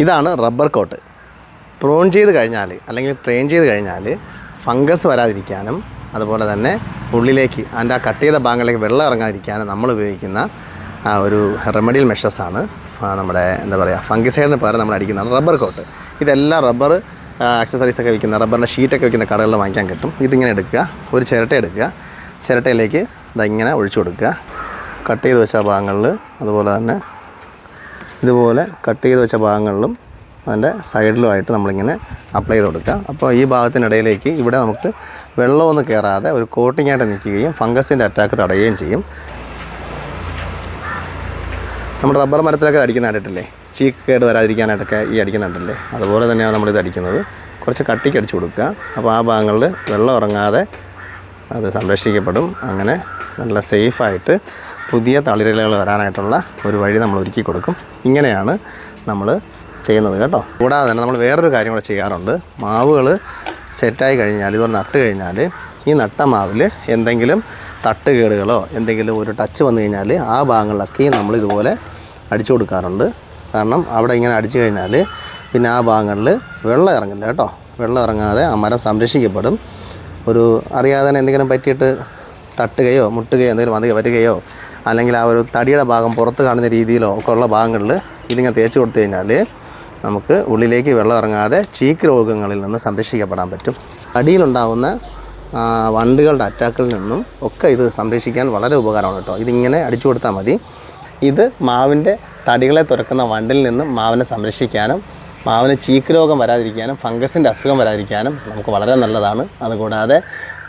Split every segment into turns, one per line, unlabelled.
ഇതാണ് rubber coat. Prawn ചെയ്ത് കഴിഞ്ഞാൽ അല്ലെങ്കിൽ ട്രെയിൻ ചെയ്ത് കഴിഞ്ഞാൽ ഫംഗസ് വരാതിരിക്കാനും അതുപോലെ തന്നെ ഉള്ളിലേക്ക് അതിന്റെ ആ കട്ട് ചെയ്ത ഭാഗങ്ങളിലേക്ക് വെള്ളം ഇറങ്ങാതിരിക്കാനും നമ്മൾ ഉപയോഗിക്കുന്ന ഒരു റെമഡിയൽ മെഷേഴ്സാണ് നമ്മുടെ എന്താ പറയുക ഫംഗിസൈഡിന് പകരം നമ്മൾ അടിക്കുന്നതാണ് റബ്ബർ കോട്ട്. ഇതെല്ലാം റബ്ബർ ആക്സസറീസ് ഒക്കെ വിൽക്കുന്ന റബ്ബറിന്റെ ഷീറ്റൊക്കെ വിൽക്കുന്ന കടകളിൽ വാങ്ങിക്കാൻ കിട്ടും. ഇതിങ്ങനെ എടുക്കുക ഒരു ചിരട്ട എടുക്കുക. ചിരട്ടയിലേക്ക് ഇങ്ങനെ ഒഴിച്ചു കൊടുക്കുക. കട്ട് ചെയ്ത് വെച്ച ഭാഗങ്ങളിൽ അതുപോലെ തന്നെ ഇതുപോലെ കട്ട് ചെയ്ത് വെച്ച ഭാഗങ്ങളിലും അതിന്റെ സൈഡിലുമായിട്ട് നമ്മളിങ്ങനെ അപ്ലൈ ചെയ്ത് കൊടുക്കുക അപ്പോൾ ഈ ഭാഗത്തിനിടയിലേക്ക് ഇവിടെ നമുക്ക് വെള്ളമൊന്നും കയറാതെ ഒരു കോട്ടിംഗ് ആയിട്ട് നിൽക്കുകയും ഫംഗസിന്റെ അറ്റാക്ക് തടയുകയും ചെയ്യും. നമ്മൾ റബ്ബർ മരത്തിലൊക്കെ അടിക്കുന്ന കണ്ടിട്ടില്ലേ? ചീക്ക് കേട് വരാതിരിക്കാനായിട്ടൊക്കെ ഈ അടിക്കുന്നുണ്ടല്ലേ അതുപോലെ തന്നെയാണ് നമ്മളിത് അടിക്കുന്നത്. കുറച്ച് കട്ടിക്ക് അടിച്ചു കൊടുക്കുക. അപ്പോൾ ആ ഭാഗങ്ങളിൽ വെള്ളം ഇറങ്ങാതെ അത് സംരക്ഷിക്കപ്പെടും. അങ്ങനെ നല്ല സേഫായിട്ട് പുതിയ തളിരലകൾ വരാനായിട്ടുള്ള ഒരു വഴി നമ്മൾ ഒരുക്കി കൊടുക്കും. ഇങ്ങനെയാണ് നമ്മൾ ചെയ്യുന്നത് കേട്ടോ. കൂടാതെ തന്നെ നമ്മൾ വേറൊരു കാര്യം കൂടെ ചെയ്യാറുണ്ട്. മാവുകൾ സെറ്റായി കഴിഞ്ഞാൽ ഇതുപോലെ നട്ട് കഴിഞ്ഞാൽ ഈ നട്ട മാവിൽ എന്തെങ്കിലും തട്ടുകേടുകളോ എന്തെങ്കിലും ഒരു ടച്ച് വന്നു കഴിഞ്ഞാൽ ആ ഭാഗങ്ങളിലൊക്കെ നമ്മൾ ഇതുപോലെ അടിച്ചു കൊടുക്കാറുണ്ട്. കാരണം അവിടെ ഇങ്ങനെ അടിച്ചു കഴിഞ്ഞാൽ പിന്നെ ആ ഭാഗങ്ങളിൽ വെള്ളം ഇറങ്ങില്ല കേട്ടോ. വെള്ളം ഇറങ്ങാതെ ആ മരം സംരക്ഷിക്കപ്പെടും. ഒരു അറിയാതെ തന്നെ എന്തെങ്കിലും പറ്റിയിട്ട് തട്ടുകയോ മുട്ടുകയോ എന്തെങ്കിലും വന്നു വരികയോ അല്ലെങ്കിൽ ആ ഒരു തടിയുടെ ഭാഗം പുറത്ത് കാണുന്ന രീതിയിലോ ഒക്കെ ഉള്ള ഭാഗങ്ങളിൽ ഇതിങ്ങനെ തേച്ച് കൊടുത്തു കഴിഞ്ഞാൽ നമുക്ക് ഉള്ളിലേക്ക് വെള്ളം ഇറങ്ങാതെ ചീക്ക് രോഗങ്ങളിൽ നിന്ന് സംരക്ഷിക്കപ്പെടാൻ പറ്റും. അടിയിലുണ്ടാകുന്ന വണ്ടുകളുടെ അറ്റാക്കിൽ നിന്നും ഒക്കെ ഇത് സംരക്ഷിക്കാൻ വളരെ ഉപകാരമാണ് കേട്ടോ. ഇതിങ്ങനെ അടിച്ചു കൊടുത്താൽ മതി. ഇത് മാവിന്റെ തടികളെ തുറക്കുന്ന വണ്ടിൽ നിന്നും മാവിനെ സംരക്ഷിക്കാനും മാവിന് ചീക്ക് രോഗം വരാതിരിക്കാനും ഫംഗസിന്റെ അസുഖം വരാതിരിക്കാനും നമുക്ക് വളരെ നല്ലതാണ്. അതുകൂടാതെ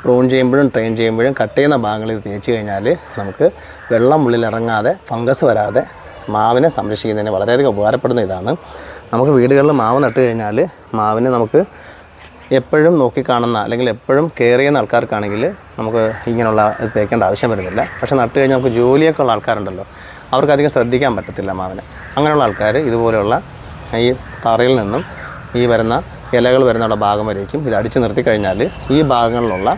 പ്രൂൺ ചെയ്യുമ്പോഴും ട്രെയിൻ ചെയ്യുമ്പോഴും കട്ട് ചെയ്യുന്ന ഭാഗങ്ങളിൽ തേച്ച് കഴിഞ്ഞാൽ നമുക്ക് വെള്ളം ഉള്ളിൽ ഇറങ്ങാതെ ഫംഗസ് വരാതെ മാവിനെ സംരക്ഷിക്കുന്നതിന് വളരെയധികം ഉപകാരപ്പെടുന്ന ഇതാണ്. നമുക്ക് വീടുകളിൽ മാവ് നട്ട് കഴിഞ്ഞാൽ മാവിന് നമുക്ക് എപ്പോഴും നോക്കിക്കാണുന്ന അല്ലെങ്കിൽ എപ്പോഴും കെയർ ചെയ്യുന്ന ആൾക്കാർക്കാണെങ്കിൽ നമുക്ക് ഇങ്ങനെയുള്ള ഇത് തേക്കേണ്ട ആവശ്യം വരുന്നില്ല. പക്ഷേ നട്ട് കഴിഞ്ഞാൽ നമുക്ക് ജോലിയൊക്കെ ഉള്ള ആൾക്കാരുണ്ടല്ലോ. അവർക്ക് അധികം ശ്രദ്ധിക്കാൻ പറ്റത്തില്ല മാവിനെ. അങ്ങനെയുള്ള ആൾക്കാർ ഇതുപോലെയുള്ള ഈ തറയിൽ നിന്നും ഈ വരുന്ന ഇലകൾ വരുന്നുള്ള ഭാഗം വരേക്കും. ഇത് അടിച്ചു നിർത്തി കഴിഞ്ഞാൽ ഈ ഭാഗങ്ങളിലുള്ള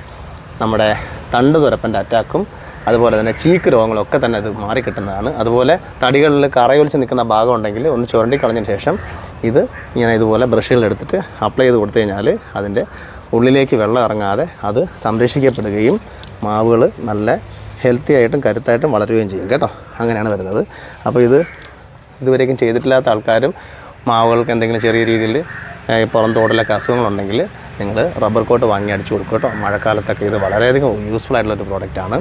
നമ്മുടെ തണ്ട് തുരപ്പന്റെ അറ്റാക്കും അതുപോലെ തന്നെ ചീക്ക് രോഗങ്ങളൊക്കെ തന്നെ ഇത് മാറിക്കിട്ടുന്നതാണ്. അതുപോലെ തടികളിൽ കറയൊലിച്ച് നിൽക്കുന്ന ഭാഗം ഉണ്ടെങ്കിൽ ഒന്ന് ചുരണ്ടി കളഞ്ഞതിന് ശേഷം ഇത് ഇങ്ങനെ ഇതുപോലെ ബ്രഷുകൾ എടുത്തിട്ട് അപ്ലൈ ചെയ്ത് കൊടുത്തു കഴിഞ്ഞാൽ അതിന്റെ ഉള്ളിലേക്ക് വെള്ളം ഇറങ്ങാതെ അത് സംരക്ഷിക്കപ്പെടുകയും മാവുകൾ നല്ല ഹെൽത്തി ആയിട്ടും കരുത്തായിട്ടും വളരുകയും ചെയ്യും കേട്ടോ. അങ്ങനെയാണ് വരുന്നത്. അപ്പോൾ ഇത് ഇതുവരേക്കും ചെയ്തിട്ടില്ലാത്ത ആൾക്കാരും മാവുകൾക്ക് എന്തെങ്കിലും ചെറിയ രീതിയിൽ പുറം തോടിലൊക്കെ അസുഖങ്ങളുണ്ടെങ്കിൽ നിങ്ങൾ റബ്ബർ കോട്ട് വാങ്ങി അടിച്ചു കൊടുക്കും കേട്ടോ. മഴക്കാലത്തൊക്കെ ഇത് വളരെയധികം യൂസ്ഫുൾ ആയിട്ടുള്ളൊരു പ്രോഡക്റ്റാണ്